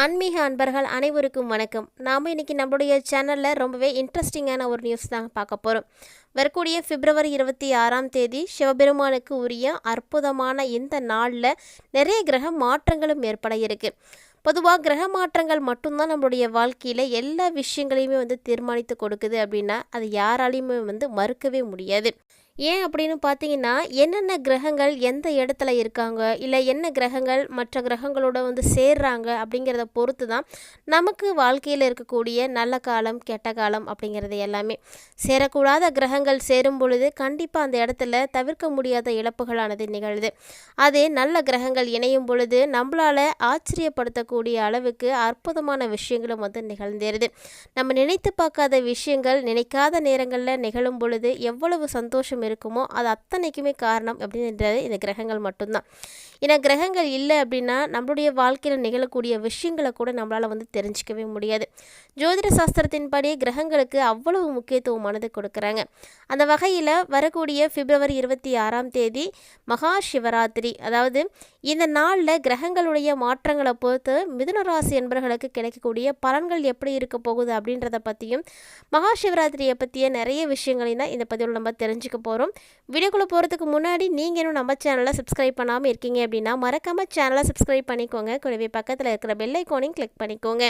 ஆன்மீக அன்பர்கள் அனைவருக்கும் வணக்கம். நாம் இன்றைக்கி நம்மளுடைய சேனலில் ரொம்பவே இன்ட்ரெஸ்டிங்கான ஒரு நியூஸ் தான் பார்க்க போகிறோம் வரக்கூடிய பிப்ரவரி இருபத்தி ஆறாம் தேதி சிவபெருமானுக்கு உரிய அற்புதமான இந்த நாளில் நிறைய கிரக மாற்றங்களும் ஏற்பட இருக்குது பொதுவாக கிரக மாற்றங்கள் மட்டும்தான் நம்மளுடைய வாழ்க்கையில் எல்லா விஷயங்களையுமே வந்து தீர்மானித்து கொடுக்குது அப்படின்னா அது யாராலையுமே வந்து மறுக்கவே முடியாது. ஏன் அப்படின்னு பார்த்தீங்கன்னா என்னென்ன கிரகங்கள் எந்த இடத்துல இருக்காங்க? இல்லை என்ன கிரகங்கள் மற்ற கிரகங்களோட வந்து சேர்றாங்க அப்படிங்கிறத பொறுத்து தான் நமக்கு வாழ்க்கையில் இருக்கக்கூடிய நல்ல காலம் கெட்ட காலம் அப்படிங்கிறது எல்லாமே. சேரக்கூடாத கிரகங்கள் சேரும் பொழுது கண்டிப்பாக அந்த இடத்துல தவிர்க்க முடியாத இழப்புகளானது நிகழுது. அதே நல்ல கிரகங்கள் இணையும் பொழுது நம்மளால் ஆச்சரியப்படுத்தக்கூடிய அளவுக்கு அற்புதமான விஷயங்களும் வந்து நிகழ்ந்தேருது நம்ம நினைத்து பார்க்காத விஷயங்கள் நினைக்காத நேரங்களில் நிகழும் பொழுது எவ்வளவு சந்தோஷம் இருக்குமோ அது அத்தனைக்குமே காரணம் அப்படின்றது இந்த கிரகங்கள் மட்டும்தான். ஏன்னா கிரகங்கள் இல்லை அப்படின்னா நம்மளுடைய வாழ்க்கையில் நிகழக்கூடிய விஷயங்களை கூட நம்மளால் வந்து தெரிஞ்சிக்கவே முடியாது. ஜோதிட சாஸ்திரத்தின்படி கிரகங்களுக்கு அவ்வளவு முக்கியத்துவமானது கொடுக்குறாங்க. அந்த வகையில் வரக்கூடிய பிப்ரவரி இருபத்தி ஆறாம் தேதி மகா சிவராத்திரி. அதாவது இந்த நாளில் கிரகங்களுடைய மாற்றங்களை பொறுத்து மிதுன ராசி என்பவர்களுக்கு கிடைக்கக்கூடிய பலன்கள் எப்படி இருக்க போகுது அப்படின்றத பற்றியும் மகா சிவராத்திரியை பற்றிய நிறைய விஷயங்களையும் தான் இந்த பதிவில் நம்ம தெரிஞ்சுக்க போகிறோம் வீடியோக்குள்ளே போகிறதுக்கு முன்னாடி நீங்கள் இன்னும் நம்ம சேனலை சப்ஸ்கிரைப் பண்ணாமல் இருக்கீங்க அப்படின்னா மறக்காமல் சேனலை சப்ஸ்கிரைப் பண்ணிக்கோங்க. கூடவே பக்கத்தில் இருக்கிற பெல்லைக்கோனையும் கிளிக் பண்ணிக்கோங்க.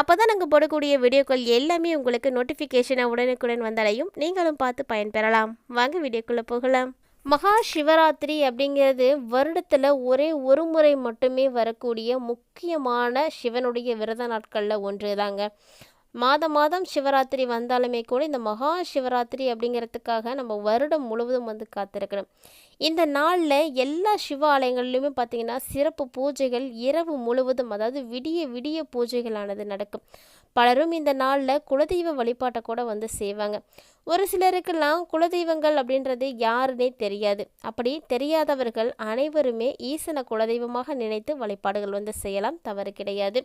அப்போ தான் நாங்கள் போடக்கூடிய வீடியோக்கள் எல்லாமே உங்களுக்கு நோட்டிஃபிகேஷனை உடனுக்குடன் வந்தடையும். நீங்களும் பார்த்து பயன்பெறலாம். வாங்க வீடியோக்குள்ளே போகலாம். மகா சிவராத்திரி அப்படிங்கிறது வருடத்தில் ஒரே ஒரு முறை மட்டுமே வரக்கூடிய முக்கியமான சிவனுடைய விரத நாட்களில் ஒன்று தாங்க மாதம் மாதம் சிவராத்திரி வந்தாலுமே கூட இந்த மகா சிவராத்திரி அப்படிங்கிறதுக்காக நம்ம வருடம் முழுவதும் வந்து காத்திருக்கணும். இந்த நாளில் எல்லா சிவ ஆலயங்கள்லையுமே பார்த்திங்கன்னா சிறப்பு பூஜைகள் இரவு முழுவதும் அதாவது விடிய விடிய பூஜைகளானது நடக்கும். பலரும் இந்த நாளில் குலதெய்வ வழிபாட்டை கூட வந்து செய்வாங்க. ஒரு சிலருக்கெல்லாம் குலதெய்வங்கள் அப்படின்றது யாருன்னே தெரியாது. அப்படி தெரியாதவர்கள் அனைவருமே ஈசனை குலதெய்வமாக நினைத்து வழிபாடுகள் வந்து செய்யலாம் தவறு கிடையாது.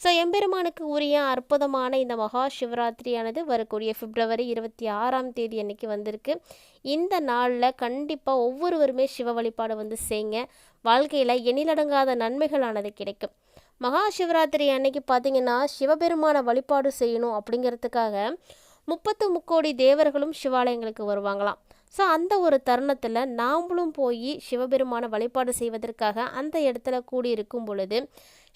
ஸோ எம்பெருமானுக்கு உரிய அற்புதமான இந்த மகா சிவராத்திரியானது வரக்கூடிய பிப்ரவரி இருபத்தி ஆறாம் தேதி அன்னைக்கு வந்திருக்கு. இந்த நாளில் கண்டிப்பாக ஒவ்வொருவருமே சிவ வழிபாடு வந்து செய்யுங்க வாழ்க்கையில் எண்ணிலடங்காத நன்மைகளானது கிடைக்கும். மகா சிவராத்திரி அன்னைக்கு பார்த்தீங்கன்னா சிவபெருமான வழிபாடு செய்யணும் அப்படிங்கிறதுக்காக முப்பத்து முக்கோடி தேவர்களும் சிவாலயங்களுக்கு வருவாங்களாம். ஸோ அந்த ஒரு தருணத்தில் நாமளும் போய் சிவபெருமான வழிபாடு செய்வதற்காக அந்த இடத்துல கூடியிருக்கும் பொழுது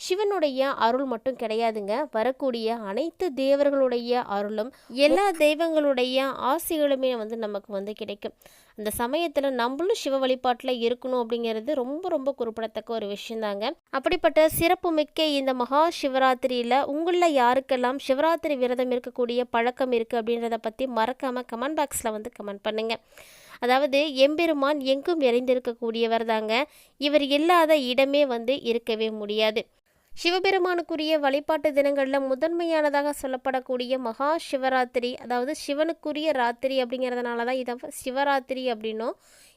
சிவனுடைய அருள் மட்டும் கிடையாதுங்க. வரக்கூடிய அனைத்து தேவர்களுடைய அருளும் எல்லா தெய்வங்களுடைய ஆசைகளுமே வந்து நமக்கு வந்து கிடைக்கும். அந்த சமயத்தில் நம்மளும் சிவ வழிபாட்டில் இருக்கணும் அப்படிங்கிறது ரொம்ப ரொம்ப குறிப்பிடத்தக்க ஒரு விஷயந்தாங்க. அப்படிப்பட்ட சிறப்பு மிக்க இந்த மகா சிவராத்திரியில் உங்களில் யாருக்கெல்லாம் சிவராத்திரி விரதம் இருக்கக்கூடிய பழக்கம் இருக்குது அப்படின்றத பற்றி மறக்காமல் கமெண்ட் பாக்ஸில் வந்து கமெண்ட் பண்ணுங்கள் அதாவது எம்பெருமான் எங்கும் இறைந்திருக்கக்கூடியவர் தாங்க. இவர் இல்லாத இடமே வந்து இருக்கவே முடியாது. சிவபெருமானுக்குரிய வழிபாட்டு தினங்களில் முதன்மையானதாக சொல்லப்படக்கூடிய மகா சிவராத்திரி அதாவது சிவனுக்குரிய ராத்திரி அப்படிங்கிறதுனால தான் இதை சிவராத்திரி அப்படின்னும்.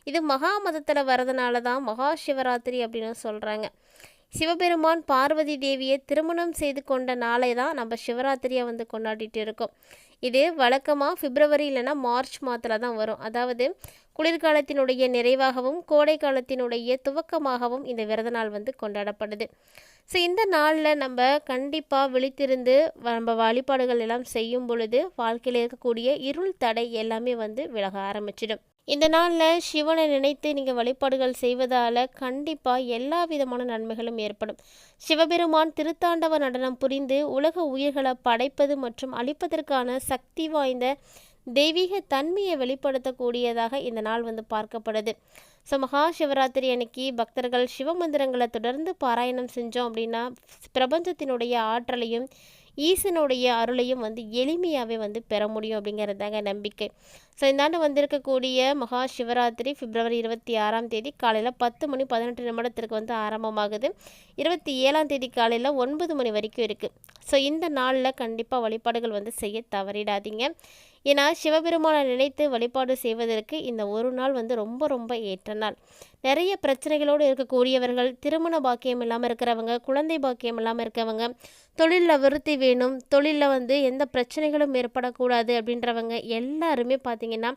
இது மகா மதத்தில் வரதுனால தான் மகா சிவராத்திரி அப்படின்னு சொல்கிறாங்க சிவபெருமான் பார்வதி தேவியை திருமணம் செய்து கொண்ட நாளை தான் நம்ம சிவராத்திரியை வந்து கொண்டாடிட்டு இருக்கோம். இது வழக்கமாக பிப்ரவரி இல்லைன்னா மார்ச் மாதத்தில் தான் வரும். அதாவது குளிர்காலத்தினுடைய நிறைவாகவும் கோடை காலத்தினுடைய துவக்கமாகவும் இந்த விரத நாள் வந்து கொண்டாடப்படுது. ஸோ இந்த நாளில் நம்ம கண்டிப்பாக விழித்திருந்து நம்ம வழிபாடுகள் எல்லாம் செய்யும் பொழுது வாழ்க்கையில் இருக்கக்கூடிய இருள் தடை எல்லாமே வந்து விலக ஆரம்பிச்சிடும். இந்த நாளில் சிவனை நினைத்து நீங்கள் வழிபாடுகள் செய்வதால் கண்டிப்பாக எல்லா விதமான நன்மைகளும் ஏற்படும். சிவபெருமான் திருத்தாண்டவ நடனம் புரிந்து உலக உயிர்களை படைப்பது மற்றும் அழிப்பதற்கான சக்தி வாய்ந்த தெய்வீக தன்மையை வெளிப்படுத்தக்கூடியதாக இந்த நாள் வந்து பார்க்கப்படுது. ஸோ மகா சிவராத்திரி அன்னைக்கு பக்தர்கள் சிவமந்திரங்களை தொடர்ந்து பாராயணம் செஞ்சோம் அப்படின்னா பிரபஞ்சத்தினுடைய ஆற்றலையும் ஈசனுடைய அருளையும் வந்து எளிமையாகவே வந்து பெற முடியும் அப்படிங்கிறதாங்க நம்பிக்கை. ஸோ இந்த ஆண்டு வந்திருக்கக்கூடிய மகா சிவராத்திரி பிப்ரவரி இருபத்தி ஆறாம் தேதி காலையில் பத்து மணி பதினெட்டு நிமிடத்திற்கு வந்து ஆரம்பமாகுது. இருபத்தி ஏழாம் தேதி காலையில் ஒன்பது மணி வரைக்கும் இருக்குது ஸோ இந்த நாளில் கண்டிப்பாக வழிபாடுகள் வந்து செய்ய தவறிடாதீங்க. ஏன்னா சிவபெருமானை நினைத்து வழிபாடு செய்வதற்கு இந்த ஒரு நாள் வந்து ரொம்ப ரொம்ப ஏற்ற நாள். நிறைய பிரச்சனைகளோடு இருக்கக்கூடியவர்கள் திருமண பாக்கியம் இல்லாமல் இருக்கிறவங்க குழந்தை பாக்கியம் இல்லாமல் இருக்கவங்க தொழிலில் விருத்தி வேணும் தொழிலில் வந்து எந்த பிரச்சனைகளும் ஏற்படக்கூடாது அப்படின்றவங்க எல்லாருமே பார்த்தீங்கன்னா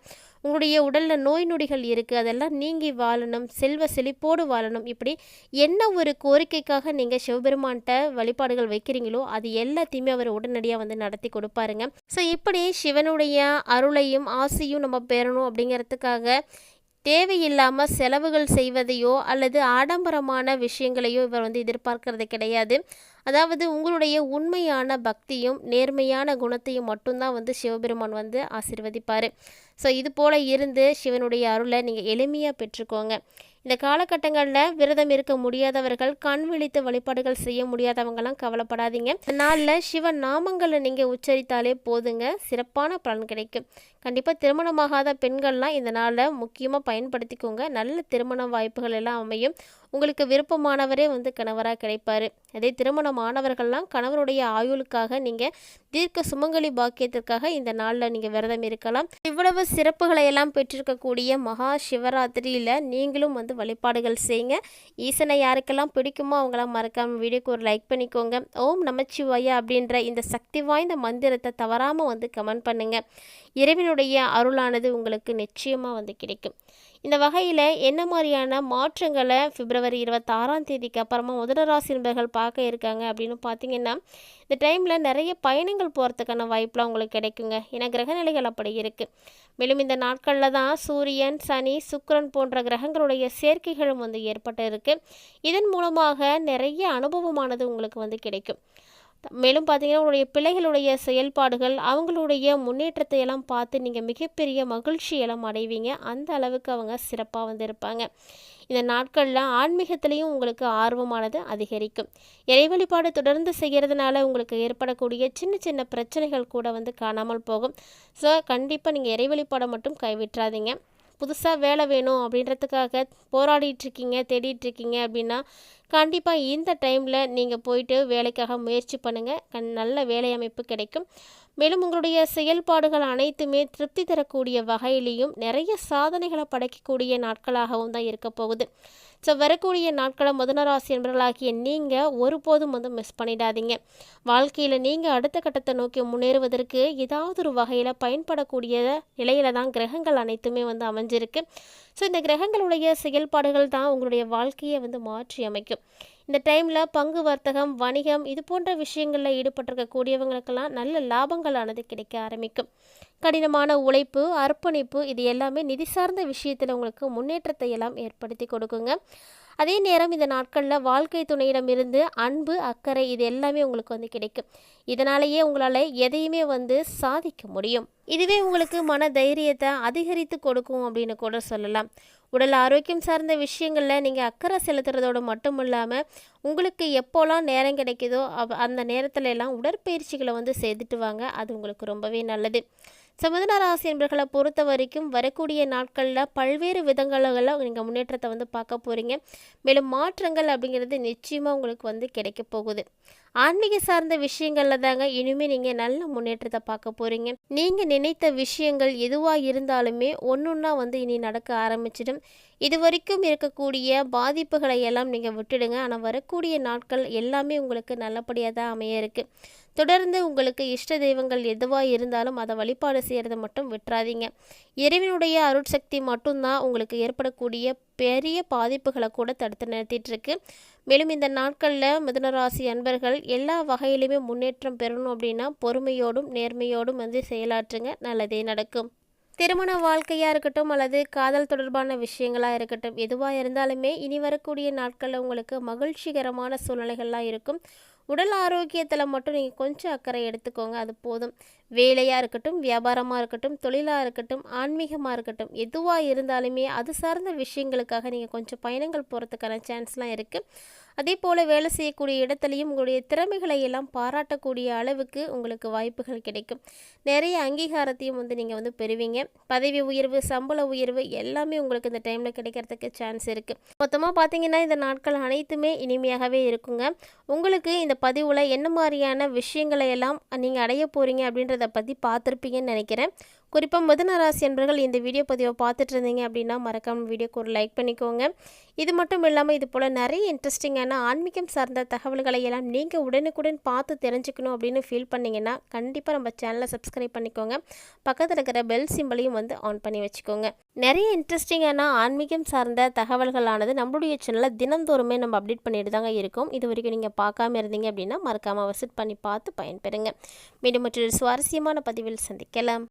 உங்களுடைய உடலில் நோய் நொடிகள் இருக்குது அதெல்லாம் நீங்கி வாழணும் செல்வ செழிப்போடு வாழணும். இப்படி என்ன ஒரு கோரிக்கைக்காக நீங்கள் சிவபெருமான்கிட்ட வழிபாடுகள் வைக்கிறீங்களோ அது எல்லாத்தையுமே அவர் உடனடியாக வந்து நடத்தி கொடுப்பாருங்க. ஸோ இப்படி சிவனுடைய அருளையும் ஆசையும் நம்ம பெறணும் அப்படிங்கிறதுக்காக தேவையில்லாமல் செலவுகள் செய்வதையோ அல்லது ஆடம்பரமான விஷயங்களையோ இவர் வந்து எதிர்பார்க்கறது கிடையாது. அதாவது உங்களுடைய உண்மையான பக்தியும் நேர்மையான குணத்தையும் மட்டும்தான் வந்து சிவபெருமான் வந்து ஆசிர்வதிப்பார். ஸோ இது போல் இருந்து சிவனுடைய அருளை நீங்கள் எளிமையாக பெற்றுக்கோங்க. இந்த காலகட்டங்களில் விரதம் இருக்க முடியாதவர்கள் கண் விழித்து வழிபாடுகள் செய்ய முடியாதவங்கலாம் கவலைப்படாதீங்க. நாளில் சிவ நாமங்களை நீங்கள் உச்சரித்தாலே போதுங்க. சிறப்பான பலன் கிடைக்கும். கண்டிப்பாக திருமணமாகாத பெண்கள்லாம் இந்த நாளில் முக்கியமாக பயன்படுத்திக்கோங்க. நல்ல திருமண வாய்ப்புகள் எல்லாம் அமையும். உங்களுக்கு விருப்பமானவரே வந்து கணவராக கிடைப்பார். அதே திருமணமானவர்கள்லாம் கணவருடைய ஆயுளுக்காக நீங்கள் தீர்க்க சுமங்கலி பாக்கியத்திற்காக இந்த நாளில் நீங்கள் விரதம் இருக்கலாம். இவ்வளவு சிறப்புகளை எல்லாம் பெற்றிருக்கக்கூடிய மகா சிவராத்திரியில் நீங்களும் வந்து வழிபாடுகள் செய்யுங்க. ஈசனை யாருக்கெல்லாம் பிடிக்குமோ அவங்களாம் மறக்காமல் வீடியோக்கு ஒரு லைக் பண்ணிக்கோங்க. ஓம் நமச்சிவாயா அப்படின்ற இந்த சக்தி வாய்ந்த மந்திரத்தை தவறாமல் வந்து கமெண்ட் பண்ணுங்கள் இறைவனுடைய அருளானது உங்களுக்கு நிச்சயமாக வந்து கிடைக்கும். இந்த வகையில் என்ன மாதிரியான மாற்றங்களை பிப்ரவரி இருபத்தாறாம் தேதிக்கு அப்புறமா முதல ராசி நண்பர்கள் பார்க்க இருக்காங்க அப்படின்னு பார்த்தீங்கன்னா இந்த டைமில் நிறைய பயணங்கள் போகிறதுக்கான வாய்ப்புலாம் உங்களுக்கு கிடைக்குங்க. ஏன்னா கிரகநிலைகள் அப்படி இருக்குது மேலும் இந்த நாட்களில் தான் சூரியன் சனி சுக்கரன் போன்ற கிரகங்களுடைய சேர்க்கைகளும் வந்து ஏற்பட்டு இருக்குது இதன் மூலமாக நிறைய அனுபவமானது உங்களுக்கு வந்து கிடைக்கும். மேலும் பார்த்தீங்கன்னா உங்களுடைய பிள்ளைகளுடைய செயல்பாடுகள் அவங்களுடைய முன்னேற்றத்தை எல்லாம் பார்த்து நீங்கள் மிகப்பெரிய மகிழ்ச்சியெல்லாம் அடைவீங்க. அந்த அளவுக்கு அவங்க சிறப்பாக வந்து இருப்பாங்க இந்த நாட்களில் ஆன்மீகத்திலையும் உங்களுக்கு ஆர்வமானது அதிகரிக்கும். இறை வழிபாடு தொடர்ந்து செய்கிறதுனால உங்களுக்கு ஏற்படக்கூடிய சின்ன சின்ன பிரச்சனைகள் கூட வந்து காணாமல் போகும். ஸோ கண்டிப்பாக நீங்கள் இறை வழிபாடை மட்டும் கைவிட்டுறாதீங்க புதுசாக வேலை வேணும் அப்படின்றதுக்காக போராடிட்டுருக்கீங்க தேடிட்டுருக்கீங்க அப்படின்னா கண்டிப்பாக இந்த டைமில் நீங்கள் போயிட்டு வேலைக்காக முயற்சி பண்ணுங்கள் கண் நல்ல வேலை அமைப்பு கிடைக்கும். மேலும் உங்களுடைய செயல்பாடுகள் அனைத்துமே திருப்தி தரக்கூடிய வகையிலையும் நிறைய சாதனைகளை படைக்கக்கூடிய நாட்களாகவும் தான் இருக்க போகுது. ஸோ வரக்கூடிய நாட்களை முதனராசி என்பவர்களாகிய நீங்கள் ஒருபோதும் வந்து மிஸ் பண்ணிடாதீங்க. வாழ்க்கையில் நீங்கள் அடுத்த கட்டத்தை நோக்கி முன்னேறுவதற்கு ஏதாவது ஒரு வகையில் பயன்படக்கூடிய நிலையில தான் கிரகங்கள் அனைத்துமே வந்து அமைஞ்சிருக்கு. ஸோ இந்த கிரகங்களுடைய செயல்பாடுகள் தான் உங்களுடைய வாழ்க்கையை வந்து மாற்றி அமைக்கும் இந்த டைமில் பங்கு வர்த்தகம் வணிகம் இது போன்ற விஷயங்களில் ஈடுபட்டிருக்கக்கூடியவங்களுக்கெல்லாம் நல்ல லாபங்களானது கிடைக்க ஆரம்பிக்கும். கடினமான உழைப்பு அர்ப்பணிப்பு இது எல்லாமே நிதி சார்ந்த விஷயத்தில் உங்களுக்கு முன்னேற்றத்தை எல்லாம் ஏற்படுத்தி கொடுக்குங்க. அதே நேரம் இந்த நாட்களில் வாழ்க்கை துணையிடமிருந்து அன்பு அக்கறை இது எல்லாமே உங்களுக்கு வந்து கிடைக்கும். இதனாலேயே உங்களால் எதையுமே வந்து சாதிக்க முடியும். இதுவே உங்களுக்கு மன தைரியத்தை அதிகரித்து கொடுக்கும் அப்படின்னு கூட சொல்லலாம். உடல் ஆரோக்கியம் சார்ந்த விஷயங்களில் நீங்கள் அக்கறை செலுத்துறதோடு மட்டும் இல்லாமல் உங்களுக்கு எப்போல்லாம் நேரம் கிடைக்குதோ அந்த நேரத்துல எல்லாம் உடற்பயிற்சிகளை வந்து செய்துட்டு வாங்க. அது உங்களுக்கு ரொம்பவே நல்லது. சமுதன ராசி என்பர்களை பொறுத்த வரைக்கும் வரக்கூடிய நாட்களில் பல்வேறு விதங்களில் நீங்கள் முன்னேற்றத்தை வந்து பார்க்க போகிறீங்க மேலும் மாற்றங்கள் அப்படிங்கிறது நிச்சயமாக உங்களுக்கு வந்து கிடைக்க போகுது. ஆன்மீக சார்ந்த விஷயங்களில் தாங்க இனிமேல் நீங்கள் நல்ல முன்னேற்றத்தை பார்க்க போகிறீங்க நீங்கள் நினைத்த விஷயங்கள் எதுவாக இருந்தாலுமே ஒன்று வந்து இனி நடக்க ஆரம்பிச்சிடும். இது வரைக்கும் இருக்கக்கூடிய பாதிப்புகளை எல்லாம் நீங்கள் விட்டுடுங்க. ஆனால் வரக்கூடிய நாட்கள் எல்லாமே உங்களுக்கு நல்லபடியாக தான் அமைய இருக்குது தொடர்ந்து உங்களுக்கு இஷ்ட தெய்வங்கள் எதுவாக இருந்தாலும் அதை வழிபாடு செய்கிறத மட்டும் விட்டுறாதீங்க. இறைவனுடைய அருட்சக்தி மட்டும்தான் உங்களுக்கு ஏற்படக்கூடிய பெரிய பாதிப்புகளை கூட தடுத்து நிறுத்திட்டுருக்கு. மேலும் இந்த நாட்களில் மிதுனராசி அன்பர்கள் எல்லா வகையிலுமே முன்னேற்றம் பெறணும் அப்படின்னா பொறுமையோடும் நேர்மையோடும் வந்து செயலாற்றுங்க. நல்லதே நடக்கும். திருமண வாழ்க்கையாக இருக்கட்டும் அல்லது காதல் தொடர்பான விஷயங்களாக இருக்கட்டும் எதுவாக இருந்தாலுமே இனி வரக்கூடிய நாட்களில் உங்களுக்கு மகிழ்ச்சிகரமான சூழ்நிலைகள்லாம் இருக்கும். உடல் ஆரோக்கியத்தில் மட்டும் நீங்கள் கொஞ்சம் அக்கறை எடுத்துக்கோங்க. அது போதும். வேலையாக இருக்கட்டும் வியாபாரமாக இருக்கட்டும் தொழிலாக இருக்கட்டும் ஆன்மீகமாக இருக்கட்டும் எதுவாக இருந்தாலுமே அது சார்ந்த விஷயங்களுக்காக நீங்கள் கொஞ்சம் பயணங்கள் போகிறதுக்கான சான்ஸ்லாம் இருக்குது அதே போல் வேலை செய்யக்கூடிய இடத்துலையும் உங்களுடைய திறமைகளை எல்லாம் பாராட்டக்கூடிய அளவுக்கு உங்களுக்கு வாய்ப்புகள் கிடைக்கும். நிறைய அங்கீகாரத்தையும் வந்து நீங்கள் வந்து பெறுவீங்க. பதவி உயர்வு சம்பள உயர்வு எல்லாமே உங்களுக்கு இந்த டைமில் கிடைக்கிறதுக்கு சான்ஸ் இருக்குது மொத்தமாக பார்த்தீங்கன்னா இந்த நாட்கள் அனைத்துமே இனிமையாகவே இருக்குங்க. உங்களுக்கு இந்த பதிவில் என்ன மாதிரியான விஷயங்களை எல்லாம் நீங்கள் அடைய போகிறீங்க அப்படின்றத பற்றி பார்த்துருப்பீங்கன்னு நினைக்கிறேன். குறிப்பாக மிதுன ராசி என்பர்கள் இந்த வீடியோ பதிவை பார்த்துட்டு இருந்தீங்க அப்படின்னா மறக்காமல் வீடியோக்கு ஒரு லைக் பண்ணிக்கோங்க. இது மட்டும் இல்லாமல் இது போல் நிறைய இன்ட்ரெஸ்டிங்கான ஆன்மீகம் சார்ந்த தகவல்களை எல்லாம் நீங்கள் உடனுக்குடன் பார்த்து தெரிஞ்சுக்கணும் அப்படின்னு ஃபீல் பண்ணிங்கன்னா கண்டிப்பாக நம்ம சேனலை சப்ஸ்கிரைப் பண்ணிக்கோங்க. பக்கத்தில் இருக்கிற பெல் சிம்பிளையும் வந்து ஆன் பண்ணி வச்சுக்கோங்க. நிறைய இன்ட்ரெஸ்டிங்கான ஆன்மீகம் சார்ந்த தகவல்களானது நம்மளுடைய சேனலில் தினந்தோறுமே நம்ம அப்டேட் பண்ணிட்டு தாங்க இருக்கோம். இது வரைக்கும் நீங்கள் பார்க்காம இருந்தீங்க அப்படின்னா மறக்காமல் விசிட் பண்ணி பார்த்து பயன்பெறுங்க. மீண்டும் மற்றொரு சுவாரஸ்யமான பதிவில் சந்திக்கலாம்.